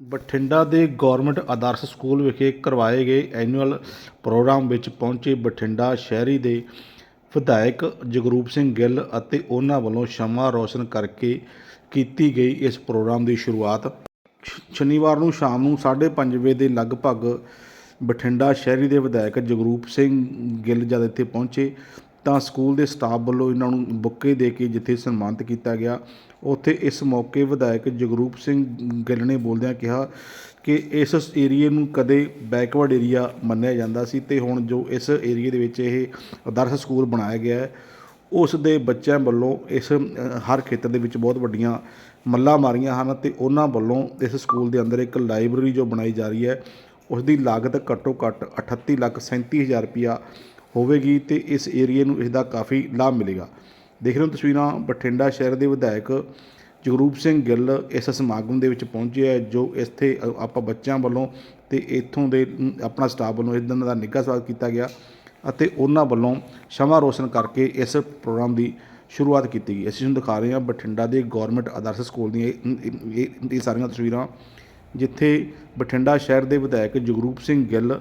ਬਠਿੰਡਾ ਦੇ ਗੌਰਮਿੰਟ ਆਦਰਸ਼ ਸਕੂਲ ਵਿਖੇ ਕਰਵਾਏ ਗਏ ਐਨੂਅਲ ਪ੍ਰੋਗਰਾਮ ਵਿੱਚ ਪਹੁੰਚੇ ਬਠਿੰਡਾ ਸ਼ਹਿਰੀ ਦੇ ਵਿਧਾਇਕ ਜਗਰੂਪ ਸਿੰਘ ਗਿੱਲ ਅਤੇ ਉਹਨਾਂ ਵੱਲੋਂ ਸ਼ਮਾ ਰੌਸ਼ਨ ਕਰਕੇ ਕੀਤੀ ਗਈ ਇਸ ਪ੍ਰੋਗਰਾਮ ਦੀ ਸ਼ੁਰੂਆਤ ਸ਼ਨੀਵਾਰ ਨੂੰ ਸ਼ਾਮ ਨੂੰ 5:30 ਵਜੇ ਦੇ ਲਗਭਗ ਬਠਿੰਡਾ ਸ਼ਹਿਰੀ ਦੇ ਵਿਧਾਇਕ ਜਗਰੂਪ ਸਿੰਘ ਗਿੱਲ ਜਦ ਇੱਥੇ ਪਹੁੰਚੇ ਤਾਂ ਸਕੂਲ ਦੇ ਸਟਾਫ ਵੱਲੋਂ ਇਹਨਾਂ ਨੂੰ ਬੁੱਕੇ ਦੇ ਕੇ ਜਿੱਥੇ ਸਨਮਾਨਿਤ ਕੀਤਾ ਗਿਆ। ਉੱਥੇ ਇਸ ਮੌਕੇ ਵਿਧਾਇਕ ਜਗਰੂਪ ਸਿੰਘ ਗਿੱਲ ਨੇ ਬੋਲਦਿਆਂ ਕਿਹਾ ਕਿ ਇਸ ਏਰੀਏ ਨੂੰ ਕਦੇ ਬੈਕਵਰਡ ਏਰੀਆ ਮੰਨਿਆ ਜਾਂਦਾ ਸੀ ਤੇ ਹੁਣ ਜੋ ਇਸ ਏਰੀਏ ਦੇ ਵਿੱਚ ਇਹ ਆਦਰਸ਼ ਸਕੂਲ ਬਣਾਇਆ ਗਿਆ ਹੈ, ਉਸ ਦੇ ਬੱਚਿਆਂ ਵੱਲੋਂ ਇਸ ਹਰ ਖੇਤਰ ਦੇ ਵਿੱਚ ਬਹੁਤ ਵੱਡੀਆਂ ਮੱਲਾਂ ਮਾਰੀਆਂ ਹਨ ਤੇ ਉਹਨਾਂ ਵੱਲੋਂ ਇਸ ਸਕੂਲ ਦੇ ਅੰਦਰ ਇੱਕ ਲਾਇਬ੍ਰੇਰੀ ਜੋ ਬਣਾਈ ਜਾ ਰਹੀ ਹੈ ਉਸ ਦੀ ਲਾਗਤ ਘੱਟੋ ਘੱਟ 38 ਲੱਖ 37 ਹਜ਼ਾਰ ਰੁਪਇਆ ਹੋਵੇਗੀ ਤੇ ਇਸ ਏਰੀਏ ਨੂੰ ਇਸ ਦਾ ਕਾਫੀ ਲਾਭ ਮਿਲੇਗਾ। ਦੇਖ ਰਹੇ ਹੋ ਤਸਵੀਰਾਂ, ਬਠਿੰਡਾ ਸ਼ਹਿਰ ਦੇ ਵਿਧਾਇਕ ਜਗਰੂਪ ਸਿੰਘ ਗਿੱਲ ਇਸ ਸਮਾਗਮ ਦੇ ਵਿੱਚ ਪਹੁੰਚੇ ਹੈ ਜੋ ਇੱਥੇ ਆਪਾਂ ਬੱਚਿਆਂ ਵੱਲੋਂ ਤੇ ਇੱਥੋਂ ਦੇ ਆਪਣਾ ਸਟਾਫ ਵੱਲੋਂ ਇਸ ਦਿਨ ਦਾ ਨਿੱਘਾ ਸਵਾਗਤ ਕੀਤਾ ਗਿਆ ਅਤੇ ਉਹਨਾਂ ਵੱਲੋਂ ਸ਼ਮਾ ਰੋਸ਼ਨ ਕਰਕੇ ਇਸ ਪ੍ਰੋਗਰਾਮ ਦੀ ਸ਼ੁਰੂਆਤ ਕੀਤੀ ਗਈ। ਅਸੀਂ ਤੁਹਾਨੂੰ ਦਿਖਾ ਰਹੇ ਹਾਂ ਬਠਿੰਡਾ ਦੇ ਗਵਰਨਮੈਂਟ ਆਦਰਸ਼ ਸਕੂਲ ਦੀਆਂ ਇਹ ਇਹ ਸਾਰੀਆਂ ਤਸਵੀਰਾਂ, ਜਿੱਥੇ ਬਠਿੰਡਾ ਸ਼ਹਿਰ ਦੇ ਵਿਧਾਇਕ ਜਗਰੂਪ ਸਿੰਘ ਗਿੱਲ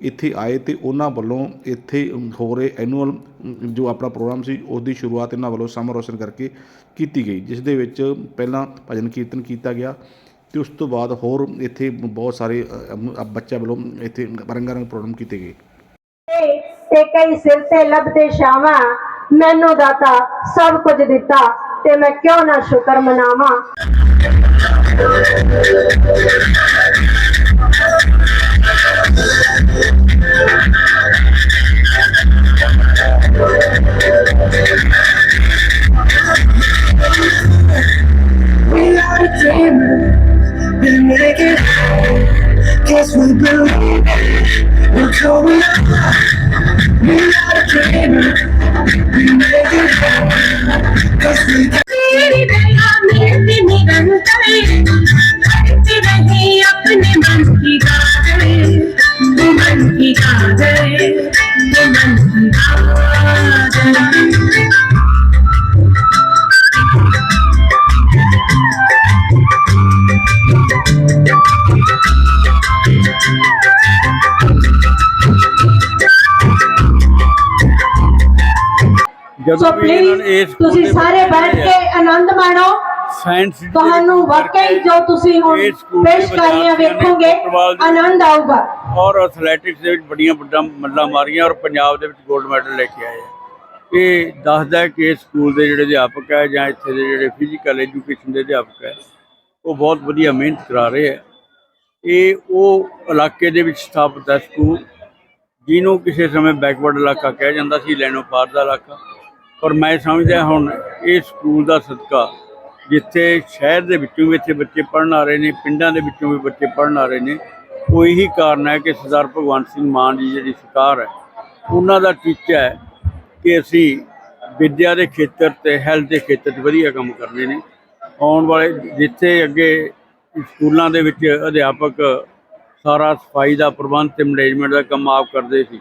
ਇੱਥੇ ਆਏ ਤੇ ਉਹਨਾਂ ਵੱਲੋਂ ਇੱਥੇ ਹੋ ਰਹੇ ਐਨੂਅਲ ਜੋ ਆਪਣਾ ਪ੍ਰੋਗਰਾਮ ਸੀ ਉਸ ਦੀ ਸ਼ੁਰੂਆਤ ਇਹਨਾਂ ਵੱਲੋਂ ਸਮਾਂ ਰੋਸ਼ਨ ਕਰਕੇ ਕੀਤੀ ਗਈ, ਜਿਸ ਦੇ ਵਿੱਚ ਪਹਿਲਾਂ ਭਜਨ ਕੀਰਤਨ ਕੀਤਾ ਗਿਆ ਤੇ ਉਸ ਤੋਂ ਬਾਅਦ ਹੋਰ ਇੱਥੇ ਬਹੁਤ ਸਾਰੇ ਬੱਚਿਆਂ ਵੱਲੋਂ ਇੱਥੇ ਰੰਗਾ ਰੰਗ ਪ੍ਰੋਗਰਾਮ ਕੀਤੇ ਗਏ। ਤੇ ਕਈ ਸਿਰ ਤੇ ਲੱਭਦੇ ਸ਼ਾਵਾਂ ਮੈਨੂੰ ਦਾਤਾ ਸਭ ਕੁਝ ਦਿੱਤਾ ਤੇ ਮੈਂ ਕਿਉਂ ਨਾ ਸ਼ੁਕਰ ਮਨਾਵਾਂ? show me. ਸੋ ਪਲੀਜ਼ ਤੁਸੀਂ ਸਾਰੇ ਬੈਠ ਕੇ ਆਨੰਦ ਮਾਣੋ। ਤੁਹਾਨੂੰ ਵਾਕਈ ਜੋ ਤੁਸੀਂ ਹੁਣ ਪੇਸ਼ਕਾਰੀਆਂ ਵੇਖੋਗੇ ਆਨੰਦ ਆਊਗਾ। ਔਰ ਐਥਲੈਟਿਕਸ ਦੇ ਵਿੱਚ ਬੜੀਆਂ ਵੱਡਾ ਮੱਲਾਂ ਮਾਰੀਆਂ ਔਰ ਪੰਜਾਬ ਦੇ ਵਿੱਚ 골ਡ ਮੈਡਲ ਲੈ ਕੇ ਆਏ ਇਹ ਦੱਸਦਾ ਹੈ ਕਿ ਸਕੂਲ ਦੇ ਜਿਹੜੇ ਅਧਿਆਪਕ ਹੈ ਜਾਂ ਇੱਥੇ ਦੇ ਜਿਹੜੇ ਫਿਜ਼ੀਕਲ ਐਜੂਕੇਸ਼ਨ ਦੇ ਅਧਿਆਪਕ ਹੈ ਉਹ ਬਹੁਤ ਵਧੀਆ ਮਿਹਨਤ ਕਰਾ ਰਹੇ ਆ। ਇਹ ਉਹ ਇਲਾਕੇ ਦੇ ਵਿੱਚ ਸਥਾਪਿਤ ਹੈ ਸਕੂਲ ਜਿਹਨੂੰ ਕਿਸੇ ਸਮੇਂ ਬੈਕਵਰਡ ਇਲਾਕਾ ਕਿਹਾ ਜਾਂਦਾ ਸੀ ਲੈਣੋ ਪਾਰ ਦਾ ਇਲਾਕਾ। ਪਰ ਮੈਂ ਸਮਝਦਾ ਹੁਣ ਇਹ ਸਕੂਲ ਦਾ ਸਦਕਾ, ਜਿੱਥੇ ਸ਼ਹਿਰ ਦੇ ਵਿੱਚੋਂ ਵੀ ਇੱਥੇ ਬੱਚੇ ਪੜ੍ਹਨ ਆ ਰਹੇ ਨੇ, ਪਿੰਡਾਂ ਦੇ ਵਿੱਚੋਂ ਵੀ ਬੱਚੇ ਪੜ੍ਹਨ ਆ ਰਹੇ ਨੇ ਉਹ ਇਹੀ ਕਾਰਨ ਹੈ ਕਿ ਸਰਦਾਰ ਭਗਵੰਤ ਸਿੰਘ ਮਾਨ ਜੀ ਜਿਹੜੀ ਸਰਕਾਰ ਹੈ, ਉਹਨਾਂ ਦਾ ਟੀਚਾ ਹੈ ਕਿ ਅਸੀਂ ਵਿੱਦਿਆ ਦੇ ਖੇਤਰ ਤੇ ਹੈਲਥ ਦੇ ਖੇਤਰ 'ਚ ਵਧੀਆ ਕੰਮ ਕਰਨੇ ਨੇ। ਆਉਣ ਵਾਲੇ ਜਿੱਥੇ ਅੱਗੇ ਸਕੂਲਾਂ ਦੇ ਵਿੱਚ ਅਧਿਆਪਕ ਸਾਰਾ ਸਫ਼ਾਈ ਦਾ ਪ੍ਰਬੰਧ ਤੇ ਮੈਨੇਜਮੈਂਟ ਦਾ ਕੰਮ ਆਪ ਕਰਦੇ ਸੀ,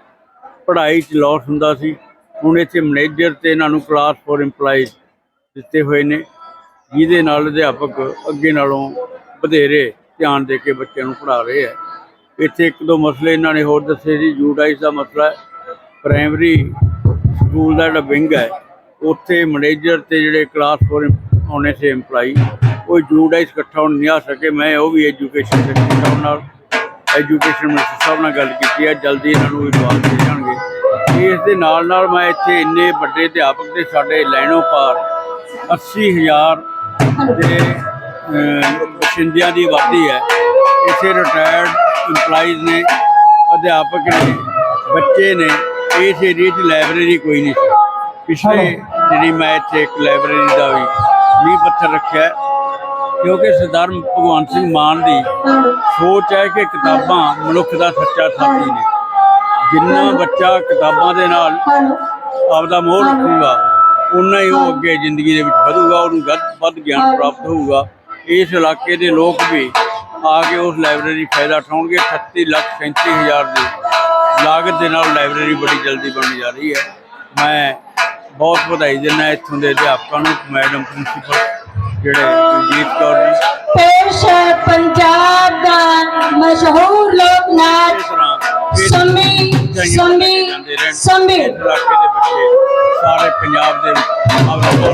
ਪੜ੍ਹਾਈ 'ਚ ਲਾਸ ਹੁੰਦਾ ਸੀ। ਹੁਣ ਇੱਥੇ ਮੈਨੇਜਰ ਤੇ ਇਹਨਾਂ ਨੂੰ ਕਲਾਸ ਫੋਰ EMPLOYEES ਦਿੱਤੇ ਹੋਏ ਨੇ, ਜਿਹਦੇ ਨਾਲ ਅਧਿਆਪਕ ਅੱਗੇ ਨਾਲੋਂ ਵਧੇਰੇ ਧਿਆਨ ਦੇ ਕੇ ਬੱਚਿਆਂ ਨੂੰ ਪੜ੍ਹਾ ਰਹੇ ਹੈ ਇੱਥੇ ਇੱਕ ਦੋ ਮਸਲੇ ਇਹਨਾਂ ਨੇ ਹੋਰ ਦੱਸੇ ਜੀ ਜੂਡਾਈਸ ਦਾ ਮਸਲਾ ਪ੍ਰਾਇਮਰੀ ਸਕੂਲ ਦਾ ਜਿਹੜਾ ਵਿੰਗ ਹੈ, ਉੱਥੇ ਮੈਨੇਜਰ ਤੇ ਜਿਹੜੇ ਕਲਾਸ ਫੋਰ ਆਉਣੇ ਸੀ EMPLOYEE, ਉਹ ਜੂਡਾਈਸ ਇਕੱਠਾ ਹੋਣ ਨਹੀਂ ਆ ਸਕੇ, ਮੈਂ ਉਹ ਵੀ ਐਜੂਕੇਸ਼ਨ ਸੈਕਟਰ ਸਾਹਿਬ ਨਾਲ ਐਜੂਕੇਸ਼ਨ ਮਿਨਿਸਟਰ ਸਾਹਿਬ ਨਾਲ ਗੱਲ ਕੀਤੀ ਹੈ, ਜਲਦੀ ਇਹਨਾਂ ਨੂੰ ਵਿਸ਼ਵਾਸ ਦੇ ਜਾਣਗੇ। ਇਸ ਦੇ ਨਾਲ ਨਾਲ ਮੈਂ ਇੱਥੇ ਇੰਨੇ ਵੱਡੇ ਅਧਿਆਪਕ ਦੇ ਸਾਡੇ ਲੈਣੋਂ ਪਾਰ 80000 ਦੇ ਬਸ਼ਿੰਦਿਆਂ ਦੀ ਆਬਾਦੀ ਹੈ। ਇੱਥੇ ਰਿਟਾਇਰਡ EMPLOYEES ਨੇ ਅਧਿਆਪਕ ਨੇ ਬੱਚੇ ਨੇ ਇਸ ਏਰੀਏ 'ਚ ਲਾਇਬ੍ਰੇਰੀ ਕੋਈ ਨਹੀਂ ਸੀ। ਪਿਛਲੇ ਜਿਹੜੀ ਮੈਂ ਇੱਥੇ ਇੱਕ ਲਾਇਬ੍ਰੇਰੀ ਦਾ ਵੀ ਨੀਂਹ ਪੱਥਰ ਰੱਖਿਆ ਕਿਉਂਕਿ ਸਰਦਾਰ ਭਗਵੰਤ ਸਿੰਘ ਮਾਨ ਦੀ ਸੋਚ ਹੈ ਕਿ ਕਿਤਾਬਾਂ ਮਨੁੱਖ ਦਾ ਸੱਚਾ ਸਾਥੀ ਨੇ। ਜਿੰਨਾ ਬੱਚਾ ਕਿਤਾਬਾਂ ਦੇ ਨਾਲ ਆਪਦਾ ਮੋਹ ਰੱਖੂਗਾ ਉਨਾ ਹੀ ਉਹ ਅੱਗੇ ਜ਼ਿੰਦਗੀ ਦੇ ਵਿੱਚ ਵਧੂਗਾ ਉਹਨੂੰ ਵੱਧ ਵੱਧ ਗਿਆਨ ਪ੍ਰਾਪਤ ਹੋਊਗਾ। ਇਸ ਇਲਾਕੇ ਦੇ ਲੋਕ ਵੀ ਆ ਕੇ ਉਸ ਲਾਇਬ੍ਰੇਰੀ ਫਾਇਦਾ ਉਠਾਉਣਗੇ 38 ਲੱਖ 37 ਹਜ਼ਾਰ ਦੀ ਲਾਗਤ ਦੇ ਨਾਲ ਲਾਇਬ੍ਰੇਰੀ ਬੜੀ ਜਲਦੀ ਬਣ ਜਾ ਰਹੀ ਹੈ। ਮੈਂ ਬਹੁਤ ਵਧਾਈ ਦਿੰਦਾ ਇੱਥੋਂ ਦੇ ਅਧਿਆਪਕਾਂ ਨੂੰ ਮੈਡਮ ਪ੍ਰਿੰਸੀਪਲ ਜਿਹੜੇ ਜੀਤ ਕੌਰ ਜੀ। ਪੇਸ਼ ਪੰਜਾਬ ਮਸ਼ਹੂਰ ਲੋਕ ਨਾਚ ਇਹ ਸੰਮੀ ਜਾਂਦੇ ਰਹਿਣ। ਸੰਮੀ ਇਸ ਇਲਾਕੇ ਦੇ ਬੱਚੇ ਸਾਰੇ ਪੰਜਾਬ ਦੇ ਵਿੱਚ ਆਵੇ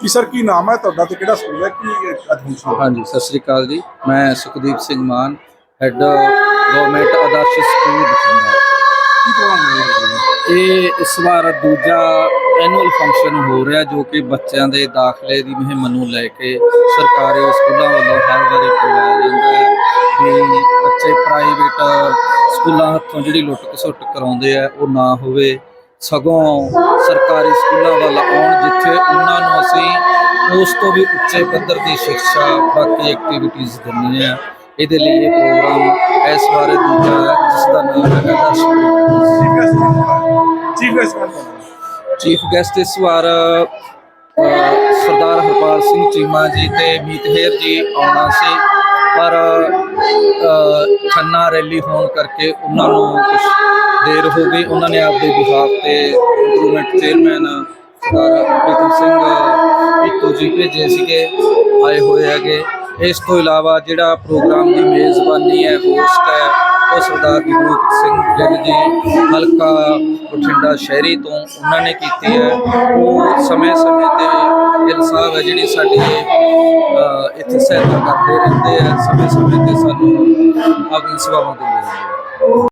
ਕੀ ਸਰ ਕੀ ਨਾਮ ਹੈ ਤੁਹਾਡਾ ਤੇ ਕਿਹੜਾ ਸਕੂਲ ਹੈ? ਕੀ ਫੰਕਸ਼ਨ ਹਾਂਜੀ ਸਤਿ ਸ੍ਰੀ ਅਕਾਲ ਜੀ। ਮੈਂ Sukhdeep Singh Maan head government Adarsh school Bathinda. ਕੀ ਪ੍ਰੋਗਰਾਮ ਹੋਇਆ ਇਹ ਇਸ ਵਾਰ ਦੂਜਾ ਐਨੂਅਲ ਫੰਕਸ਼ਨ ਹੋ ਰਿਹਾ ਜੋ ਕਿ ਬੱਚਿਆਂ ਦੇ ਦਾਖਲੇ ਦੀ ਮੁਹਿੰਮ ਨੂੰ ਲੈ ਕੇ ਸਰਕਾਰੀ ਸਕੂਲਾਂ ਵੱਲੋਂ ਹਰ ਵਾਰੀ ਕਰਵਾਇਆ ਜਾਂਦਾ ਹੈ। ਵੀ ਬੱਚੇ ਪ੍ਰਾਈਵੇਟ ਸਕੂਲਾਂ ਹੱਥੋਂ ਜਿਹੜੀ ਲੁੱਟ ਖਸੁੱਟ ਕਰਾਉਂਦੇ ਆ, ਉਹ ਨਾ ਹੋਵੇ। ਸਗੋਂ ਸਰਕਾਰੀ ਸਕੂਲਾਂ ਵੱਲ ਆਉਣ ਜਿੱਥੇ ਉਹਨਾਂ ਨੂੰ ਅਸੀਂ ਉਸ ਤੋਂ ਵੀ ਉੱਚੇ ਪੱਧਰ ਦੀ ਸਿੱਖਿਆ, ਬਾਕੀ ਐਕਟੀਵਿਟੀਜ਼ ਦਿੰਦੇ ਆ ਇਹਦੇ ਲਈ ਇਹ ਪ੍ਰੋਗਰਾਮ ਇਸ ਵਾਰ ਦੂਜਾ ਜਿਸ ਦਾ ਨਾਮ ਹੈ Adarsh chief guest chief guest ਇਸ ਵਾਰ ਸਰਦਾਰ ਹਰਪਾਲ ਸਿੰਘ ਚੀਮਾ ਜੀ ਤੇ ਮੀਤਹੇਰ ਜੀ ਆਉਣਾ ਸੀ। ਪਰ ਖੰਨਾ ਰੈਲੀ ਹੋਣ ਕਰਕੇ ਉਹਨਾਂ ਨੂੰ ਕੁਝ ਦੇਰ ਹੋ ਗਈ। ਉਹਨਾਂ ਨੇ ਆਪਦੇ ਬਿਹਾਫ ਤੇ ਇੰਪਰੂਵਮੈਂਟ ਚੇਅਰਮੈਨ ਸਰਦਾਰ ਪ੍ਰੀਤਮ ਸਿੰਘ ਪੀਤੂ ਜੀ ਭੇਜੇ ਸੀਗੇ, ਆਏ ਹੋਏ ਹੈਗੇ। ਇਸ ਤੋਂ ਇਲਾਵਾ ਜਿਹੜਾ ਪ੍ਰੋਗਰਾਮ ਦੀ ਮੇਜ਼ਬਾਨੀ ਹੈ ਹੋਸਟ ਹੈ ਉਹ ਸਰਦਾਰ ਜਗਰੂਪ ਸਿੰਘ ਗਿੱਲ ਜੀ, ਹਲਕਾ ਬਠਿੰਡਾ ਸ਼ਹਿਰੀ ਤੋਂ ਉਹਨਾਂ ਨੇ ਕੀਤੀ ਹੈ। ਉਹ ਸਮੇਂ-ਸਮੇਂ ਤੇ ਗਿੱਲ ਸਾਹਿਬ ਹੈ, ਜਿਹੜੀ ਸਾਡੀ ਇੱਥੇ ਸਹਾਇਤਾ ਕਰਦੇ ਰਹਿੰਦੇ ਆ। ਸਮੇਂ-ਸਮੇਂ ਤੇ ਸਾਨੂੰ ਆਪਣੀ ਸੇਵਾਵਾਂ ਦਿੰਦੇ ਰਹਿੰਦੇ